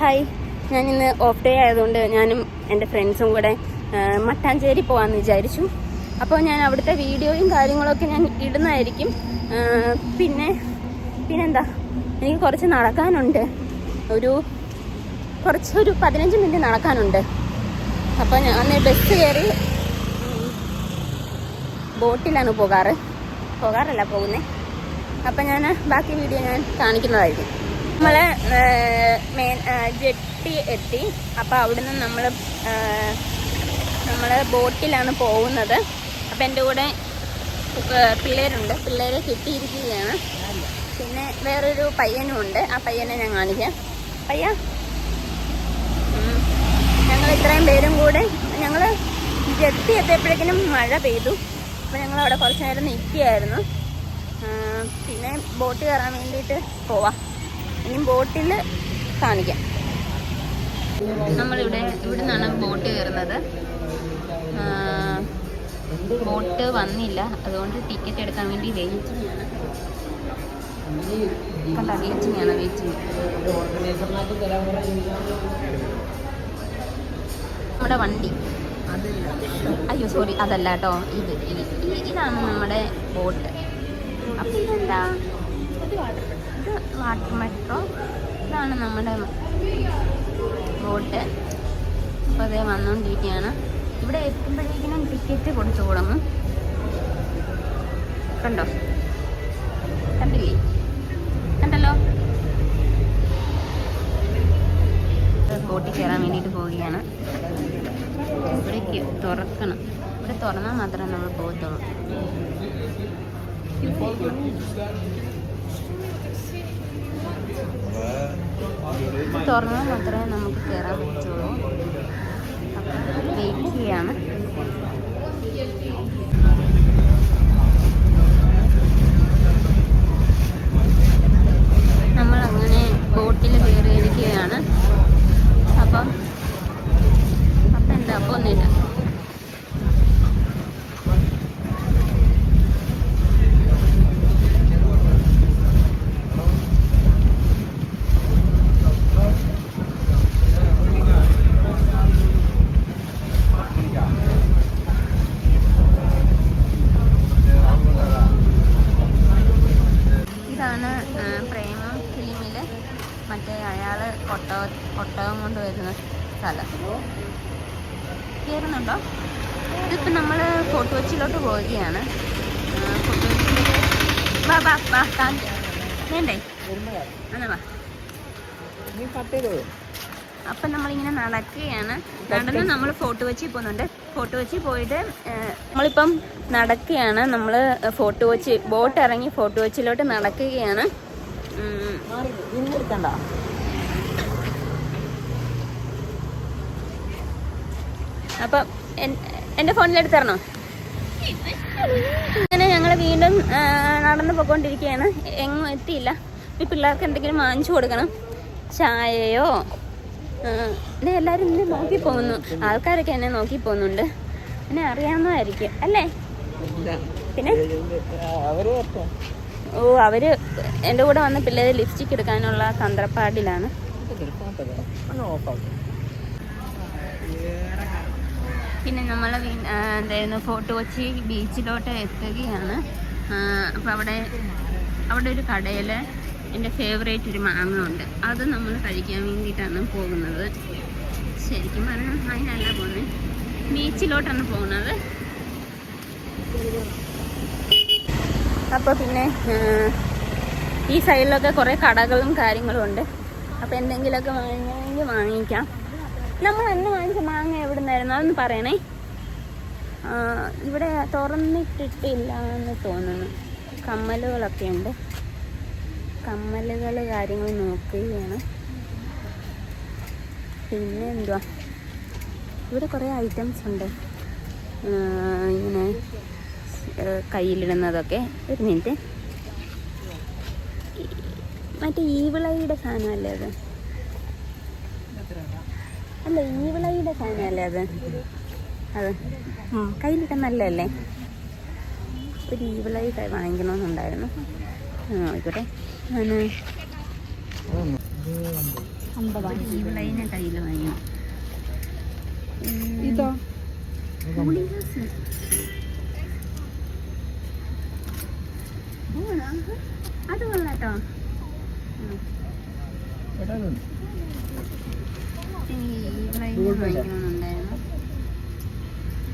Hi. ഞാൻ ഇന്ന് off day ആയതുകൊണ്ട് ഞാനും എന്റെ ഫ്രണ്ട്സും കൂടെ മട്ടാഞ്ചേരി പോകാമെന്ന് വിചാരിച്ചു. അപ്പോൾ ഞാൻ അവിടുത്തെ വീഡിയോയും കാര്യങ്ങളൊക്കെ ഞാൻ ഇടുന്നതായിരിക്കും. പിന്നെ പിന്നെന്താ? എനിക്ക് കുറച്ച് നടക്കാനുണ്ട്. ഒരു കുറച്ചൊരു പതിനഞ്ച് മിനിറ്റ് നടക്കാനുണ്ട്. അപ്പോൾ ഞാൻ അന്ന് ബസ് കയറി ബോട്ടിലാണ് പോകാറ്. പോകാറല്ല പോകുന്നത് അപ്പം ഞാൻ ബാക്കി വീഡിയോ ഞാൻ കാണിക്കുന്നതായിരിക്കും. മെയിൻ ജെട്ടി എത്തി. അപ്പോൾ നിന്ന് നമ്മൾ നമ്മൾ ബോട്ടിലാണ് പോകുന്നത്. അപ്പം എന്റെ കൂടെ പിള്ളേരുണ്ട്. പിള്ളേരെ കിട്ടിയിരിക്കുകയാണ്. പിന്നെ വേറൊരു പയ്യനും ഉണ്ട് ആ പയ്യനെ ഞാൻ കാണിക്കാം. പയ്യ? ഞങ്ങൾ ഇത്രയും പേരും കൂടെ ഞങ്ങൾ ജെട്ടി എത്തിയപ്പോഴേക്കിനും മഴ പെയ്തു. അപ്പോൾ ഞങ്ങൾ അവിടെ കുറച്ച് നേരം നിൽക്കുകയായിരുന്നു. പിന്നെ ബോട്ട് കയറാൻ വേണ്ടിയിട്ട് പോവാം. ഇനി ബോട്ടിൽ കാണിക്കാം. നമ്മളിവിടെ ഇവിടെ നിന്നാണ് ബോട്ട് കയറുന്നത്. ബോട്ട് വന്നില്ല. അതുകൊണ്ട് ടിക്കറ്റ് എടുക്കാൻ വേണ്ടി വെയിറ്റിംഗ് ആണ് ആണ് വെയിറ്റിംഗ് നമ്മുടെ വണ്ടി. അയ്യോ സോറി അതല്ല കേട്ടോ. ഇത് ഇത് ഇതാണ് നമ്മുടെ ബോട്ട്. അപ്പം ഇതെന്താ? മെട്രോ. ഇതാണ് നമ്മുടെ ബോട്ട് അപ്പോൾ അതേ വന്നുകൊണ്ടിരിക്കുകയാണ് ഇവിടെ എത്തുമ്പോഴേക്കിനും ടിക്കറ്റ് കൊടുത്തു തുടങ്ങും കണ്ടോ? കണ്ടില്ലേ? കണ്ടല്ലോ? ബോട്ടിൽ കയറാൻ വേണ്ടിയിട്ട് പോവുകയാണ്. ഇവിടെ തുറക്കണം. ഇവിടെ തുറന്നാൽ മാത്രമേ നമ്മൾ പോകത്തുള്ളൂ. തുറന്നാൽ മാത്രമേ നമുക്ക് കയറാൻ പറ്റുള്ളൂ. അപ്പം വെയിറ്റ് ചെയ്യാണ്. നമ്മൾ അങ്ങനെ ബോട്ടിൽ കയറിയിരിക്കുകയാണ്. അപ്പം അപ്പം എന്താ ഇതാണ് ആ, പ്രേമം ഫിലിമിൽ മറ്റേ അയാൾ ഒട്ടക ഒട്ടകം കൊണ്ട് വരുന്ന സ്ഥലം കയറുന്നുണ്ടോ ഇതിപ്പോൾ നമ്മൾ ഫോർട്ട് കൊച്ചിയിലോട്ട് പോവുകയാണ് ആ, ഫോർട്ട് കൊച്ചിയിലേക്ക് വാ വാ വാ കാ- വേണ്ടേ എന്നാ വാ അപ്പം നമ്മളിങ്ങനെ നടക്കുകയാണ് നടന്ന് നമ്മൾ ഫോർട്ട് കൊച്ചി പോകുന്നുണ്ട് ഫോർട്ട് കൊച്ചി പോയിട്ട് നമ്മളിപ്പം നടക്കുകയാണ്. നമ്മൾ ഫോർട്ട് കൊച്ചി ബോട്ട് ഇറങ്ങി ഫോർട്ട് കൊച്ചിയിലോട്ട് നടക്കുകയാണ്. അപ്പം എന്റെ ഫോണിലെടുത്ത് തരണോ? അങ്ങനെ ഞങ്ങൾ വീണ്ടും നടന്ന് പോയിക്കൊണ്ടിരിക്കുകയാണ്. എങ്ങും എത്തിയില്ല. ഈ പിള്ളേർക്ക് എന്തെങ്കിലും വാങ്ങിച്ചു കൊടുക്കണം. ചായയോ ദേ എല്ലാവരും എന്നെ നോക്കി പോകുന്നു. ആൾക്കാരൊക്കെ എന്നെ നോക്കി പോകുന്നുണ്ട്. എന്നെ അറിയാവുന്നതായിരിക്കും. അല്ലേ? പിന്നെ? ഓ അവർ എന്റെ കൂടെ വന്ന പിള്ളേരെ ലിപ്സ്റ്റിക് എടുക്കാനുള്ള തന്ത്രപ്പാടിലാണ്. പിന്നെ നമ്മൾ എന്തായിരുന്നു? ഫോർട്ട് കൊച്ചി ബീച്ചിലോട്ട് എത്തുകയാണ്. അപ്പോൾ അവിടെ അവിടെ ഒരു കടയിൽ എന്റെ ഫേവറേറ്റ് ഒരു മാങ്ങ ഉണ്ട് അത് നമ്മൾ കഴിക്കാൻ വേണ്ടിയിട്ടാണ് പോകുന്നത്. ശരിക്കും പറഞ്ഞാൽ അതിനല്ല പോകുന്നത് ബീച്ചിലോട്ടാണ് പോകുന്നത്. അപ്പോൾ പിന്നെ ഈ സൈഡിലൊക്കെ കുറേ കടകളും കാര്യങ്ങളും ഉണ്ട്. അപ്പോൾ എന്തെങ്കിലുമൊക്കെ വാങ്ങണമെങ്കിൽ വാങ്ങിക്കാം. നമ്മൾ അന്ന് വാങ്ങിച്ച മാങ്ങ എവിടെ നിന്നായിരുന്നു അതൊന്ന് പറയണേ. ഇവിടെ തുറന്നിട്ടിട്ടില്ല എന്ന് തോന്നുന്നു. കമ്മലുകളൊക്കെ ഉണ്ട്. കമ്മലുകൾ കാര്യങ്ങൾ നോക്കുകയാണ്. പിന്നെ എന്തുവാ? ഇവിടെ കുറേ ഐറ്റംസ് ഉണ്ട്. ഇങ്ങനെ കയ്യിലിടുന്നതൊക്കെ. ഒരു മിനിറ്റ് മറ്റേ ഈവിളയുടെ സാധനമല്ലേ അത്? അല്ല ഈവിളയുടെ സാധനമല്ലേ അത്? അത്. കയ്യിലിട്ട നല്ലതല്ലേ? ഒരു ഈവിളായിട്ട് വാങ്ങിക്കണമെന്നുണ്ടായിരുന്നു. ആയിക്കോട്ടെ. ഇതോ. അത് കൊള്ളാട്ടോ വാങ്ങിക്കണമെന്നുണ്ടായിരുന്നു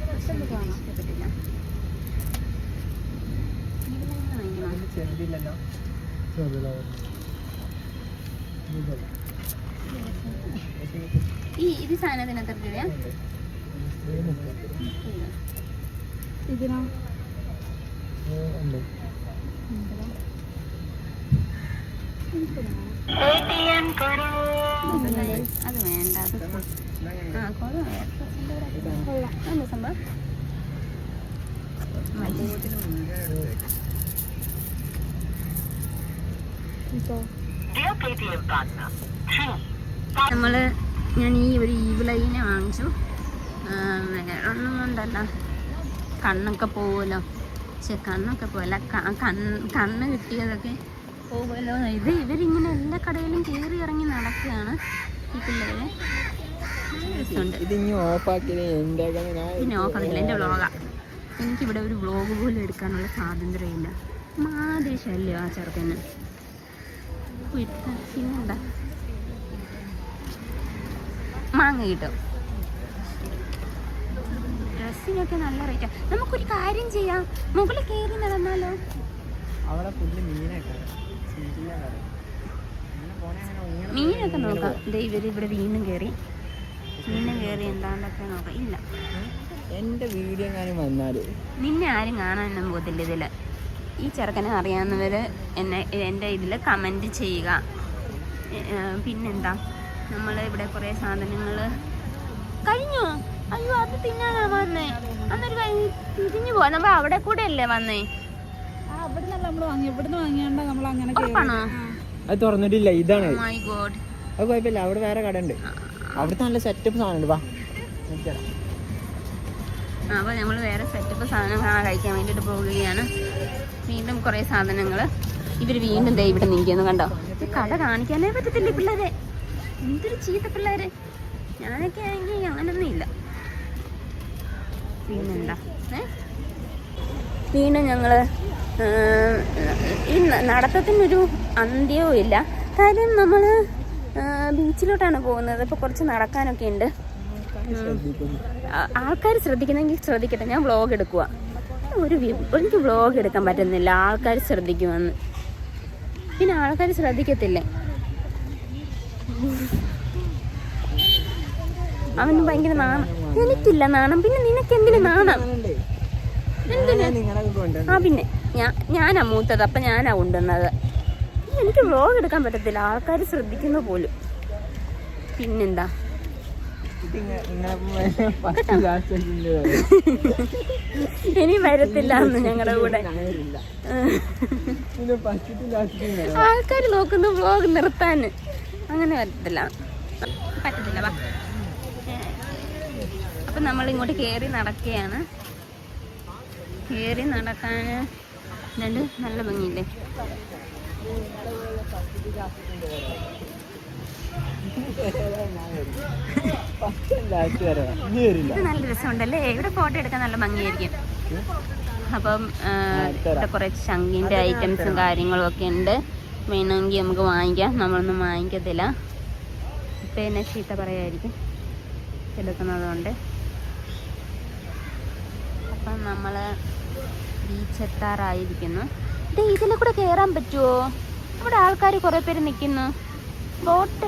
പക്ഷെ എനിക്ക് ഈവിളൈനെ വാങ്ങിക്കണം ഈ ഇത് സാധനത്തിന് എത്ര രൂപയാ ഇതിനോ അത് വേണ്ട അത് ആ എന്താ സംഭവം മറ്റേ ഇതോ നമ്മൾ ഞാൻ ഈ ഒരു ഈവിളൈനെ വാങ്ങിച്ചു. ഒന്നും കൊണ്ടല്ല കണ്ണൊക്കെ പോവുമല്ലോ പക്ഷെ കണ്ണൊക്കെ പോവല്ല. കണ്ണ് കിട്ടിയതൊക്കെ പോകുമല്ലോ ഇത് ഇവരിങ്ങനെ എല്ലാ കടയിലും കയറി ഇറങ്ങി നടക്കുകയാണ് ഈ പിള്ളേരെ. ഇതിനി ഓഫാക്കില്ല ഇനി എന്റെ വ്ളോഗാ. എനിക്കിവിടെ ഒരു വ്ളോഗ് പോലും എടുക്കാനുള്ള സ്വാതന്ത്ര്യമില്ല. മാതിരി ശല്യം ആ ചെറുക്കന്. വിട്ട് പിന്നെന്താ മാങ്ങ കിട്ടും. ഡ്രസ്സിനൊക്കെ നല്ല റേറ്റാ. നമുക്കൊരു കാര്യം ചെയ്യാം. മുകളിൽ കയറി നടന്നാലോ? അവിടെ പുല്ല് മീനൊക്കെ നോക്കാം. ദേ ഇവർ ഇവിടെ വീണ്ടും കയറി. വീണ്ടും കയറി എന്താണ്ടൊക്കെ നോക്കാം. ഇല്ല. എന്റെ വീഡിയോ വന്നാൽ. നിന്നെ ആരും കാണാനൊന്നും പോകത്തില്ല ഇതിൽ ഈ ചെറുക്കനെ അറിയാവുന്നവർ എന്നെ എന്റെ ഇതിൽ കമന്റ് ചെയ്യുക. പിന്നെന്താ? നമ്മൾ ഇവിടെ കുറേ സാധനങ്ങൾ കഴിഞ്ഞു? അയ്യോ അത് തിന്നാനാ വന്നേ. അന്നൊരു കഴിഞ്ഞ് തിരിഞ്ഞു പോവാ. നമ്മൾ അവിടെ കൂടെ അല്ലേ വന്നേ? അത് തുറന്നിട്ടില്ല. ഇതാണ്. അത് കുഴപ്പമില്ല. അവിടെ വേറെ കട ഉണ്ട് അവിടുത്തെ നല്ല സെറ്റപ്പ് സാധനം ഉണ്ട് വാ. അപ്പോൾ നമ്മൾ വേറെ സെറ്റപ്പ് സാധനം കാണാൻ കഴിക്കാൻ വേണ്ടിയിട്ട് പോവുകയാണ്. വീണ്ടും കുറേ സാധനങ്ങൾ ഇവർ വീണ്ടും ദേ ഇവിടെ നിൽക്കുന്നു കണ്ടോ? കട കാണിക്കാനേ പറ്റത്തില്ല പിള്ളേരെ? എന്തൊരു ചീത്ത പിള്ളേര്? ഞാനൊക്കെ ആണെങ്കിൽ അങ്ങനൊന്നും ഇല്ല. വീണ്ടും ഞങ്ങൾ ഈ നടത്തത്തിനൊരു അന്ത്യവും ഇല്ല. കാര്യം നമ്മൾ ബീച്ചിലോട്ടാണ് പോകുന്നത്. ഇപ്പോൾ കുറച്ച് നടക്കാനൊക്കെ ഉണ്ട്. ആൾക്കാർ ശ്രദ്ധിക്കുന്നെങ്കിൽ ശ്രദ്ധിക്കട്ടെ. ഞാൻ വ്ളോഗ് എടുക്കുക ഒരു എനിക്ക് വ്ളോഗ് എടുക്കാൻ പറ്റുന്നില്ല. ആൾക്കാർ ശ്രദ്ധിക്കുമെന്ന്. പിന്നെ ആൾക്കാർ ശ്രദ്ധിക്കത്തില്ലേ? അവന് ഭയങ്കര നാണം. എനിക്കില്ല നാണം. പിന്നെ നിനക്ക് എന്തിനു? നാണം ആ പിന്നെ ഞാൻ ഞാനാ മൂത്തത്. അപ്പം ഞാനാ കൊണ്ടുവന്നത്. എനിക്ക് വ്ളോഗ് എടുക്കാൻ പറ്റത്തില്ല. ആൾക്കാർ ശ്രദ്ധിക്കുന്ന പോലും. പിന്നെന്താ ഇത് ഇങ്ങ- നിങ്ങളെ ഫസ്റ്റ് ലാസ്റ്റ് ഇനി വരത്തില്ല ഞങ്ങളുടെ കൂടെ. ആൾക്കാർ നോക്കുന്നു വ്ലോഗ് നിർത്താൻ. അങ്ങനെ വരത്തില്ല. പറ്റത്തില്ല അപ്പം നമ്മൾ ഇങ്ങോട്ട് കേറി നടക്കുകയാണ്. കേറി നടക്കാൻ രണ്ട് നല്ല ഭംഗിയില്ലേ ഫസ്റ്റ് ലാസ്റ്റ് വരെ ഇനി വരില്ല ഇത് നല്ല രസമുണ്ടല്ലേ? ഇവിടെ ഫോട്ടോ എടുക്കാൻ നല്ല ഭംഗിയായിരിക്കും. അപ്പം ഇവിടെ കുറേ ശങ്കിന്റെ ഐറ്റംസും കാര്യങ്ങളും ഒക്കെ ഉണ്ട്. വേണമെങ്കിൽ നമുക്ക് വാങ്ങിക്കാം. നമ്മളൊന്നും വാങ്ങിക്കത്തില്ല. ഇപ്പൊ എന്നെ ചീത്ത പറയായിരിക്കും. എടുക്കുന്നതുകൊണ്ട്. അപ്പം നമ്മൾ ബീച്ചെത്താറായിരിക്കുന്നു. ഇതിലെ കൂടെ കയറാൻ പറ്റുമോ ഇവിടെ ആൾക്കാർ കുറേ പേര് നിൽക്കുന്നു ബോട്ട്.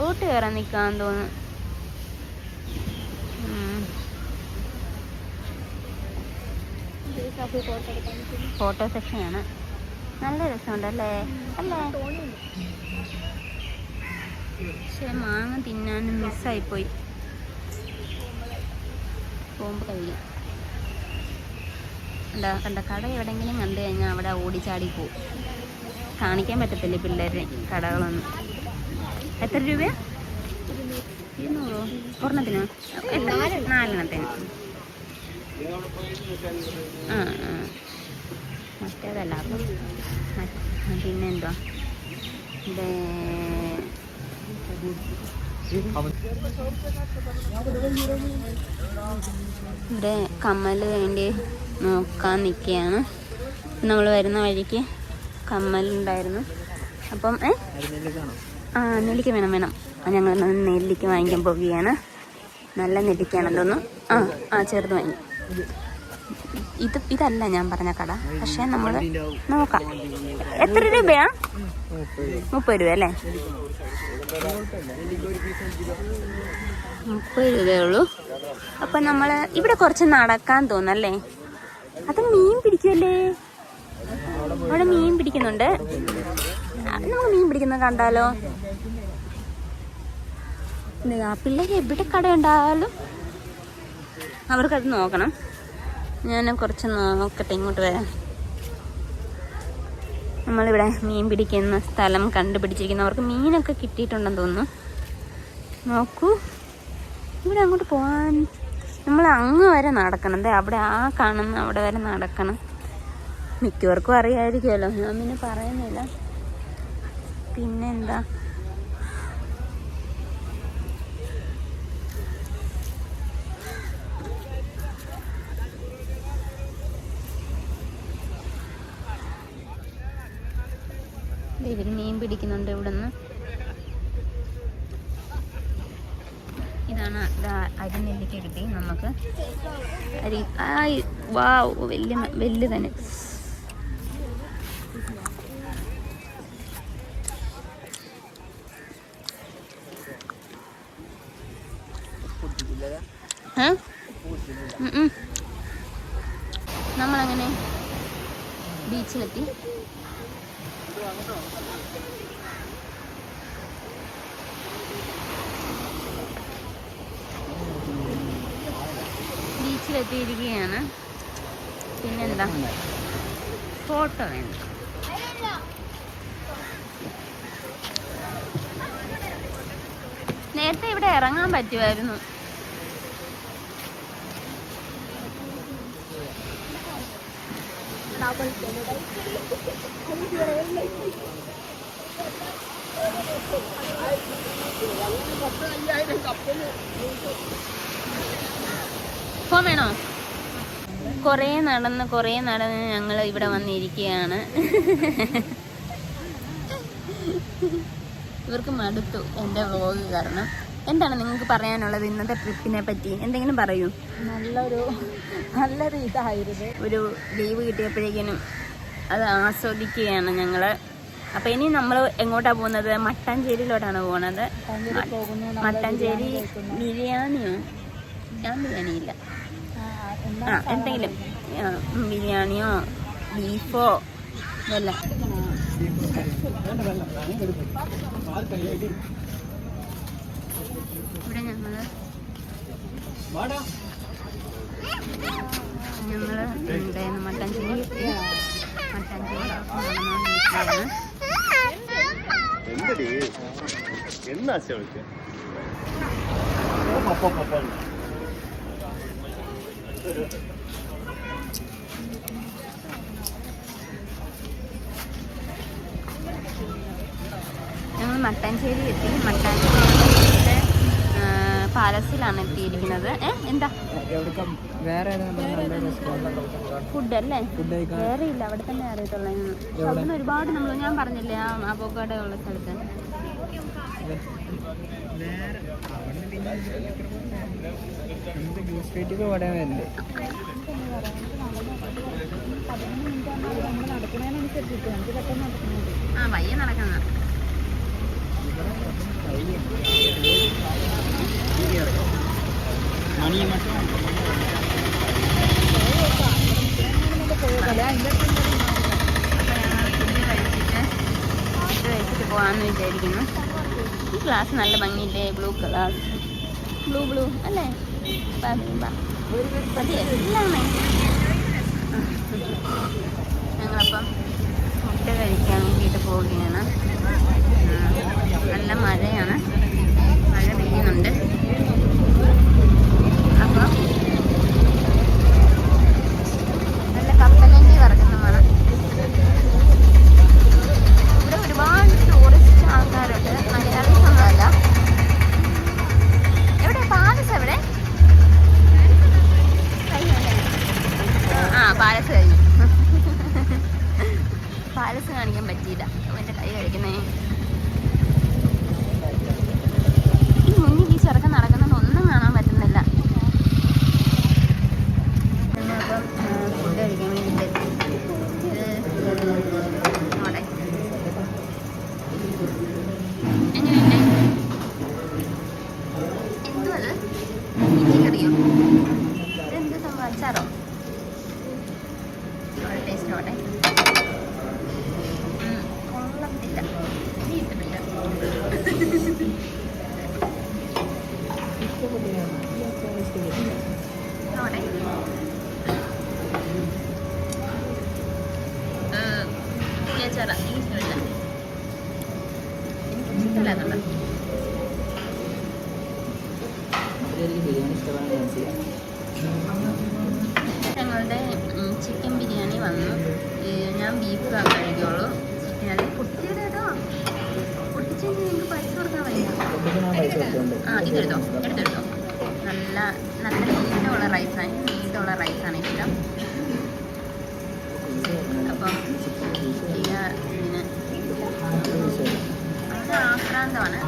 ബോട്ട് കയറാൻ നിൽക്കാൻ തോന്നുന്നു. ഫോട്ടോ സെക്ഷനാണ് നല്ല രസമുണ്ടല്ലേ? അല്ലേ? പക്ഷെ മാങ്ങ തിന്നാനും മിസ്സായിപ്പോയി. പോകുമ്പോൾ കഴിയും എന്താ കണ്ട കട എവിടെയെങ്കിലും കണ്ടു കഴിഞ്ഞാൽ അവിടെ ഓടിച്ചാടി പോവും. കാണിക്കാൻ പറ്റത്തില്ല പിള്ളേരെ കടകളൊന്നും? എത്ര രൂപയാ? ഇരുന്നൂറോ ഒരെണ്ണത്തിനോ? നാലെണ്ണത്തിന്. ആ ആ. മറ്റേതല്ല അപ്പം. പിന്നെന്തുവാ? ഇത് ഇവിടെ കമ്മൽ വേണ്ടി നോക്കാൻ നിൽക്കുകയാണ്. നമ്മൾ വരുന്ന വഴിക്ക് കമ്മലുണ്ടായിരുന്നു. അപ്പം ഏ? ആ നെല്ലിക്ക വേണം വേണം. ഞങ്ങൾ നെല്ലിക്ക വാങ്ങിക്കാൻ പോവുകയാണ്. നല്ല നെല്ലിക്കയാണെന്ന് തോന്നുന്നു. ആ ആ ചെറുത് വാങ്ങി. ഇത് ഇതല്ല ഞാൻ പറഞ്ഞ കട. പക്ഷേ നമ്മൾ നോക്കാം. എത്ര രൂപയാ? മുപ്പത് രൂപ അല്ലേ? മുപ്പത് രൂപയേ ഉള്ളൂ. അപ്പൊ നമ്മൾ ഇവിടെ കുറച്ച് നടക്കാൻ തോന്നല്ലേ? അത് മീൻ പിടിക്കുമല്ലേ അവിടെ മീൻ പിടിക്കുന്നുണ്ട്. നമ്മൾ മീൻ പിടിക്കുന്നത് കണ്ടാലോ? പിള്ളേർ എവിടെ കട ഉണ്ടായാലും അവർക്കത് നോക്കണം. ഞാൻ കുറച്ച് നോക്കട്ടെ ഇങ്ങോട്ട് വരാം നമ്മളിവിടെ മീൻ പിടിക്കുന്ന സ്ഥലം കണ്ടുപിടിച്ചിരിക്കുന്നു. അവർക്ക് മീനൊക്കെ കിട്ടിയിട്ടുണ്ടെന്ന് തോന്നുന്നു. നോക്കൂ. ഇവിടെ അങ്ങോട്ട് പോകാൻ നമ്മൾ അങ്ങ് വരെ നടക്കണം. അതെ അവിടെ ആ കാണുന്ന അവിടെ വരെ നടക്കണം. മിക്കവർക്കും അറിയാമായിരിക്കുമല്ലോ ഞാൻ പിന്നെ പറയുന്നില്ല. പിന്നെന്താ? ഇവർ മീൻ പിടിക്കുന്നുണ്ട് ഇവിടുന്ന്. ഇതാണ് ദാ അരി നെല്ലിക്ക കിട്ടി നമുക്ക്. അരി ആ വാ വലിയ വലിയ തന്നെ ഏ? ഉം ഉം. നമ്മളങ്ങനെ ബീച്ചിലെത്തി ബീച്ചിലെത്തിയിരിക്കുകയാണ് പിന്നെന്താ ഫോട്ടോ വേണ്ട നേരത്തെ ഇവിടെ ഇറങ്ങാൻ പറ്റുമായിരുന്നു. ഫോൺ കുറേ നടന്ന് കുറേ നടന്ന് ഞങ്ങൾ ഇവിടെ വന്നിരിക്കുകയാണ്. ഇവർക്ക് മടുത്തു എന്റെ വ്ലോഗ് കാരണം. എന്താണ് നിങ്ങൾക്ക് പറയാനുള്ളത് ഇന്നത്തെ ട്രിപ്പിനെ പറ്റി? എന്തെങ്കിലും പറയൂ. നല്ലൊരു നല്ലൊരു ഇതായിരുന്നു. ഒരു ലീവ് കിട്ടിയപ്പോഴേക്കും അത് ആസ്വദിക്കുകയാണ് ഞങ്ങൾ അപ്പോൾ ഇനി നമ്മൾ എങ്ങോട്ടാണ് പോകുന്നത്? മട്ടാഞ്ചേരിയിലോട്ടാണ് പോകുന്നത് മട്ടാഞ്ചേരി ബിരിയാണിയോ? ഞാൻ ബിരിയാണിയില്ല ആ, എന്തെങ്കിലും ആ, ബിരിയാണിയോ ബീഫോ ഇതല്ല. ഇവിടെ ഞങ്ങൾ ഞങ്ങൾ ഉണ്ടായിരുന്നു മട്ടഞ്ചേരി മട്ടഞ്ചേരി എന്നാ ചോദിക്കാം ഞങ്ങൾ മട്ടാഞ്ചേരി എത്തി മട്ടാഞ്ചേരി പാലസിലാണ് എത്തിയിരിക്കുന്നത്. എന്താ? ഫുഡ് അല്ലേ? വേറെ ഇല്ല അവിടെ തന്നെ അറിയത്തുള്ളൂ. അവിടെ ഒരുപാട് നമ്മൾ ഞാൻ പറഞ്ഞില്ലേ ആ അപ്പോക്കാടെ ഉള്ള സ്ഥലത്ത്. ആ വയ്യ നടക്കുന്ന മണി കഴിച്ചിട്ട് പോകാമെന്ന് വിചാരിക്കുന്നു. ഈ ഗ്ലാസ് നല്ല ഭംഗിയില്ലേ? ബ്ലൂ ഗ്ലാസ് ബ്ലൂ ബ്ലൂ അല്ലേ? ബാ, ബാ. അത് എല്ലാം ഭയങ്കര ഞങ്ങളപ്പം ഫുഡ് കഴിക്കാൻ വേണ്ടിയിട്ട് പോവുകയാണ് ഉം, നല്ല മഴയാണ് മഴ പെയ്യുന്നുണ്ട് അപ്പോൾ നല്ല കപ്പലണ്ടി വറക്കുന്ന മണം ഇവിടെ ഒരുപാട് ടൂറിസ്റ്റ് ആൾക്കാരുണ്ട് മലയാളീസ് ഒന്നുമല്ല കഴിച്ചോട്ടെ ഉം, കൊള്ളത്തില്ല നീ ഇഷ്ടമില്ല അവിടെ ചേച്ചാറ എനിക്ക് ഇഷ്ടമില്ല എനിക്ക് ഇഷ്ടമല്ല എന്നുള്ളത് ബിരിയാണി ഇഷ്ടമാണ് മനസ്സിലായി ഞങ്ങളുടെ ചിക്കൻ ബിരിയാണി വന്നു ഏ, ഞാൻ ബീഫ് കഴിക്കുള്ളൂ ചിക്കൻ അത് കുട്ടിയുടെ ഏതോ പൊട്ടിച്ചെങ്കിൽ നിങ്ങൾക്ക് പൈസ കൊടുക്കാൻ വയ്യ ഞാൻ പൈസ കൊടുത്തോണ്ട് ആ ഇതെടുത്തോ എടുത്തെടുത്തോ നല്ല നല്ല നീട്ടമുള്ള റൈസാണ് നീട്ടമുള്ള റൈസാണ് ഇഷ്ടം. അപ്പം ഇത് ഇതിന് അത് ആക്രാന്തമാണ്.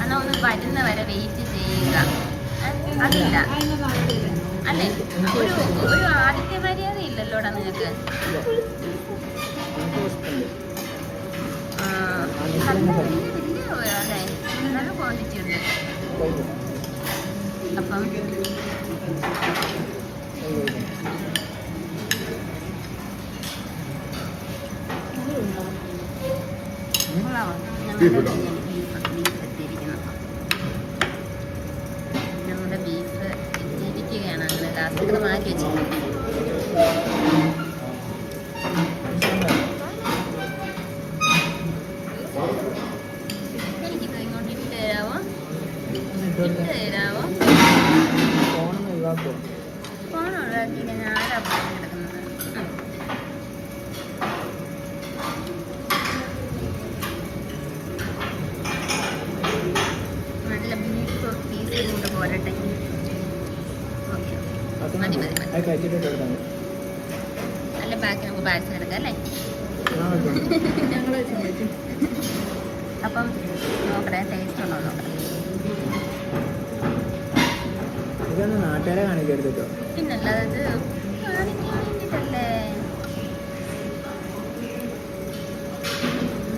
എന്നാൽ ഒന്ന് വരുന്ന വരെ വെയിറ്റ് ചെയ്യുക. അതില്ല. അല്ലേ? ഒരു ഒരു ആദ്യത്തെ മര്യാദ ഇല്ലല്ലോടാ ആ, ഞങ്ങളുടെ ബീഫ് ബീഫ് എത്തിയിരിക്കുകയാണ് അങ്ങനെ ലാസ്റ്റ് മാറ്റി വെച്ചിട്ടുണ്ട് പിന്നല്ലാതെ ഇത് കാണിക്കാൻ വേണ്ടിയിട്ടല്ലേ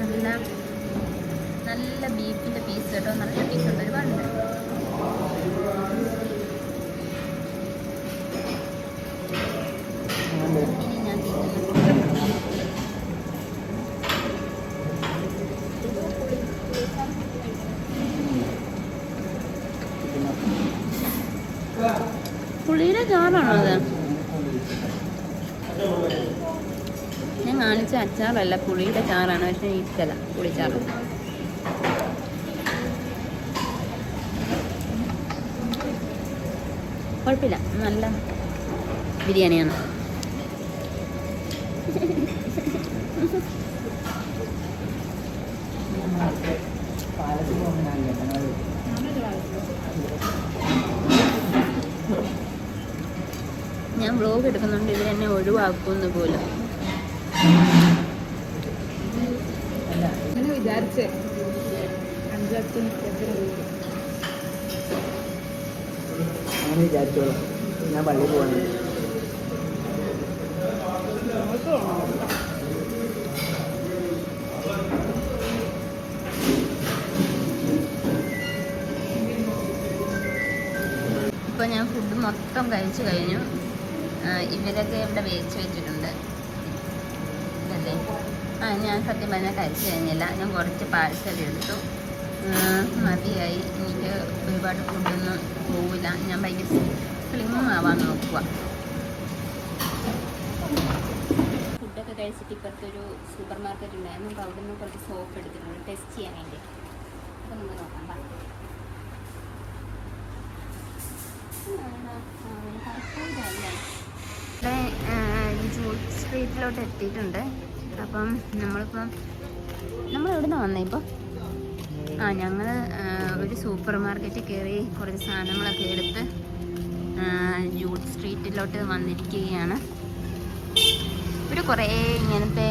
നല്ല നല്ല ബീഫിന്റെ പീസ് കേട്ടോ. നല്ല പീസ് ഉണ്ട്. ഒരുപാടുണ്ട്. പുളിയുടെ ചാറാണോ അത്? ഞാൻ കാണിച്ച അച്ചാറല്ല പുളിയുടെ ചാറാണ്. പക്ഷെ എനിക്ക് ഇഷ്ടമല്ല പുളിച്ചാറ്. കുഴപ്പമില്ല. നല്ല ബിരിയാണിയാണ് പാലത്തിൽ പോകുമ്പോൾ ഞാൻ കേട്ടോ വ്ലോഗ് എടുക്കുന്നുണ്ട് ഇവർ എന്നെ ഒഴിവാക്കുന്നു പോലും. വിചാരിച്ചേ അങ്ങനെ വിചാരിച്ചോളാം ഞാൻ പോകണം ഫുഡ് മൊത്തം കഴിച്ചു കഴിഞ്ഞു. ഇവരൊക്കെ ഇവിടെ വേവിച്ച് വെച്ചിട്ടുണ്ട് അല്ലേ ആ ഞാൻ സത്യം പറഞ്ഞാൽ കഴിച്ചു കഴിഞ്ഞില്ല ഞാൻ കുറച്ച് പാഴ്സൽ എടുത്തു മതിയായി എനിക്ക് ഒരുപാട് ഫുഡൊന്നും പോവില്ല ഞാൻ ഭയങ്കര സ്ലിം ആവാൻ നോക്കുക ഫുഡൊക്കെ കഴിച്ചിട്ട് ഇപ്പോഴത്തെ ഒരു സൂപ്പർ മാർക്കറ്റ് ഉണ്ടായിരുന്നു അപ്പോൾ അവിടെ നിന്ന് കുറച്ച് സോപ്പ് എടുത്തിട്ടുണ്ട് ടെസ്റ്റ് ചെയ്യാൻ വേണ്ടി അപ്പോൾ നമുക്ക് നോക്കാം ബാ. ഇവിടെ ജൂട്ട് സ്ട്രീറ്റിലോട്ട് എത്തിയിട്ടുണ്ട്. അപ്പം നമ്മളിപ്പം നമ്മൾ എവിടെ വന്നേ ഇപ്പോൾ ആ ഞങ്ങൾ ഒരു സൂപ്പർ മാർക്കറ്റിൽ കയറി കുറച്ച് സാധനങ്ങളൊക്കെ എടുത്ത് ജൂട്ട് സ്ട്രീറ്റിലോട്ട് വന്നിരിക്കുകയാണ്. ഇവിടെ കുറേ ഇങ്ങനത്തെ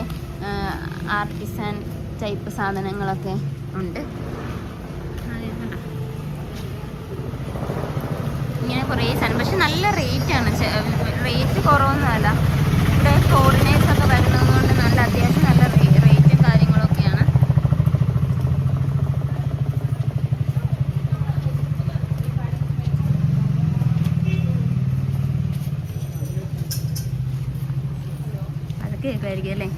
ആർട്ടിസൻ ടൈപ്പ് സാധനങ്ങളൊക്കെ ഉണ്ട്. കുറേ സാധനം. പക്ഷെ നല്ല റേറ്റാണ് റേറ്റ് കുറവൊന്നുമല്ല. ഇവിടെ ഫോറിനേഴ്സൊക്കെ വരുന്നതുകൊണ്ട് നല്ല അത്യാവശ്യം നല്ല റേറ്റും കാര്യങ്ങളൊക്കെയാണ്. അതൊക്കെ ആയിരിക്കും അല്ലേ?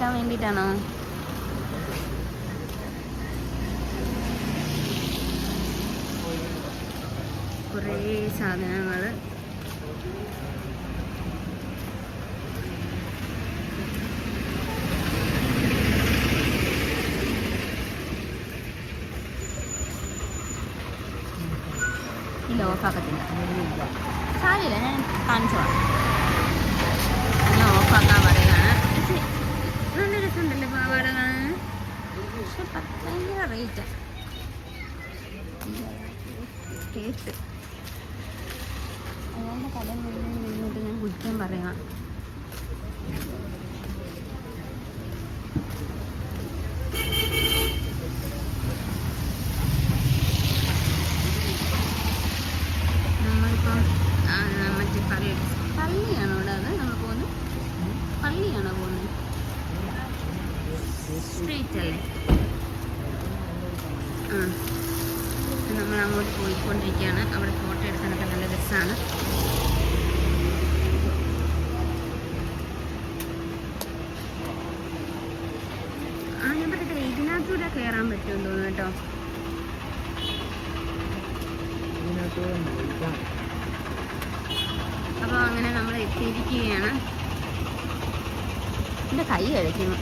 ഇതൊക്കെ വേണ്ടിട്ടാണോ കുറേ സാധനങ്ങൾ ഇല്ല ഓഫാക്കത്തില്ല സാരില്ല ഞാൻ കാണിച്ചോളാം ഞാൻ ഓഫാക്കാൻ പറയുകയാണ് പക്ഷേ നല്ല രസമുണ്ടല്ലേ പാവാട കാണാൻ പക്ഷെ പത്ത് ഭയങ്കര റേറ്റ് കേട്ട് അയാളുടെ കട നിന്നിട്ട് ഞാൻ കുറ്റം പറയാം നമ്മളിപ്പം ആ, മറ്റേ പള്ളി പള്ളിയാണോ ഇവിടെ അത് നമ്മൾ പോകുന്നത് പള്ളിയാണോ പോകുന്നത് സ്ട്രീറ്റ് ആ. നമ്മൾ അങ്ങോട്ട് പോയിക്കൊണ്ടിരിക്കുകയാണ്. അവിടെ ഫോട്ടോ എടുക്കാനൊക്കെ നല്ല രസമാണ് ആ ഞാൻ പറയട്ടെ ഇതിനകത്തൂടെ കയറാൻ പറ്റുമെന്ന് തോന്നുന്നു കേട്ടോ. അപ്പോൾ അങ്ങനെ നമ്മൾ എത്തിയിരിക്കുകയാണ് എന്റെ കൈ കഴിക്കുന്നു.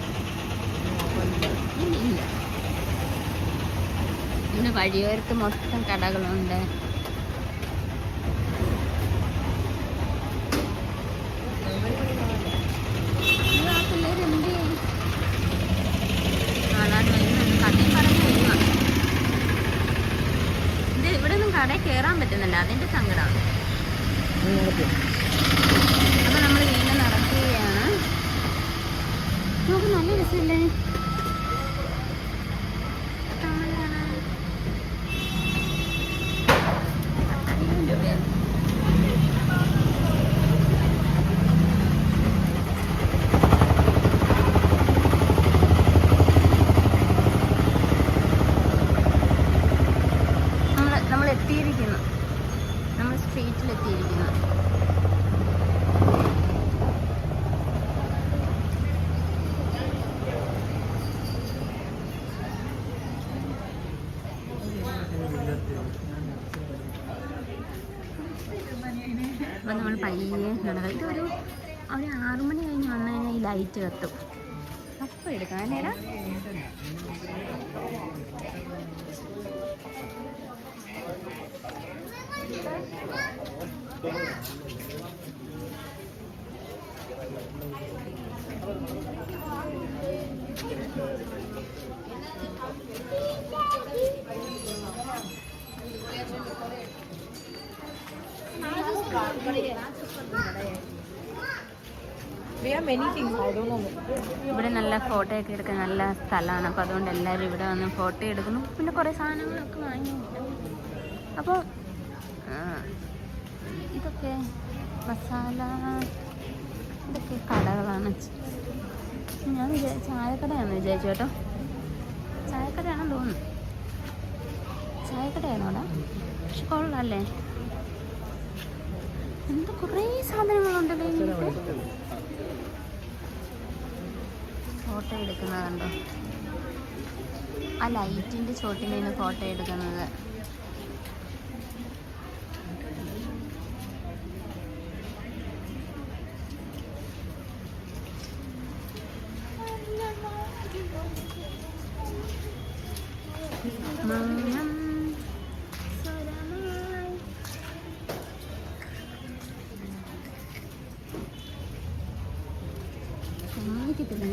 ഇല്ല പിന്നെ വഴിയോരത്ത് മൊത്തം കടകളുണ്ട്. ഇവിടെ ഒന്നും കടയിൽ കയറാൻ പറ്റുന്നില്ല. അതിന്റെ സങ്കടമാണ് അപ്പൊ നമ്മൾ വീണ്ടും നടക്കുകയാണ് നമുക്ക് നല്ല രസമില്ലേ കാണാനാണ്. പത്തായിരം രൂപയാണ്. നമ്മൾ നമ്മൾ എത്തിയിരിക്കുന്നു നമ്മൾ സ്ട്രീറ്റിൽ എത്തിയിരിക്കുന്നു അപ്പം നമ്മൾ പയ്യെ നടക്കുക ഇതൊരു ഒരു ആറു മണി കഴിഞ്ഞ് വന്നു കഴിഞ്ഞാൽ ഈ ലൈറ്റ് കത്തും. അപ്പം എടുക്കാം അല്ലേടാ ഇവിടെ നല്ല ഫോട്ടോ ഒക്കെ എടുക്കാൻ നല്ല സ്ഥലമാണ്. അപ്പോൾ അതുകൊണ്ട് എല്ലാരും ഇവിടെ വന്ന് ഫോട്ടോ എടുക്കുന്നു. പിന്നെ കുറേ സാധനങ്ങളൊക്കെ വാങ്ങി. അപ്പോൾ ഇതൊക്കെ മസാല ഇതൊക്കെ കടകളാണ്. ഞാൻ വിചാരിച്ച ചായക്കടയാണെന്ന് വിചാരിച്ചു കേട്ടോ. ചായക്കടയാണെന്ന് തോന്നുന്നു. ചായക്കടയാണോടാ പക്ഷെ കൊള്ളാം അല്ലേ? എന്ത് കുറേ സാധനങ്ങളുണ്ടല്ലോ ഫോട്ടോ എടുക്കുന്നതുണ്ടോ? ആ ലൈറ്റിന്റെ ചോട്ടിലാണ് ഫോട്ടോ എടുക്കുന്നത്. മൗനം സ്വരമായി സമ്മതിക്കത്തില്ല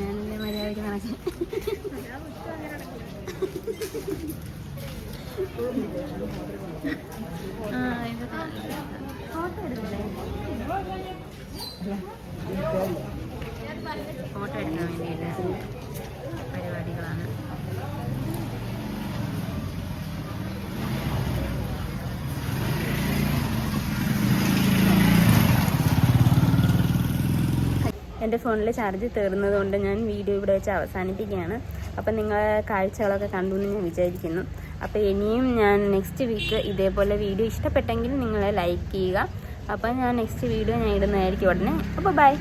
ആ ഫോട്ടോ എടുക്കണ്ടേ ഫോട്ടോ എടുക്കാൻ വേണ്ടിയിട്ട് എന്റെ ഫോണിൽ ചാർജ് തീർന്നതുകൊണ്ട് ഞാൻ വീഡിയോ ഇവിടെ വെച്ച് അവസാനിപ്പിക്കുകയാണ്. അപ്പം നിങ്ങൾ കാഴ്ചകളൊക്കെ കണ്ടു എന്ന് ഞാൻ വിചാരിക്കുന്നു. അപ്പോൾ ഇനിയും ഞാൻ നെക്സ്റ്റ് വീക്ക് ഇതേപോലെ വീഡിയോ ഇഷ്ടപ്പെട്ടെങ്കിൽ നിങ്ങൾ ലൈക്ക് ചെയ്യുക. അപ്പോൾ ഞാൻ നെക്സ്റ്റ് വീഡിയോ ഞാൻ ഇടുന്നതായിരിക്കും ഉടനെ. അപ്പോൾ ബൈ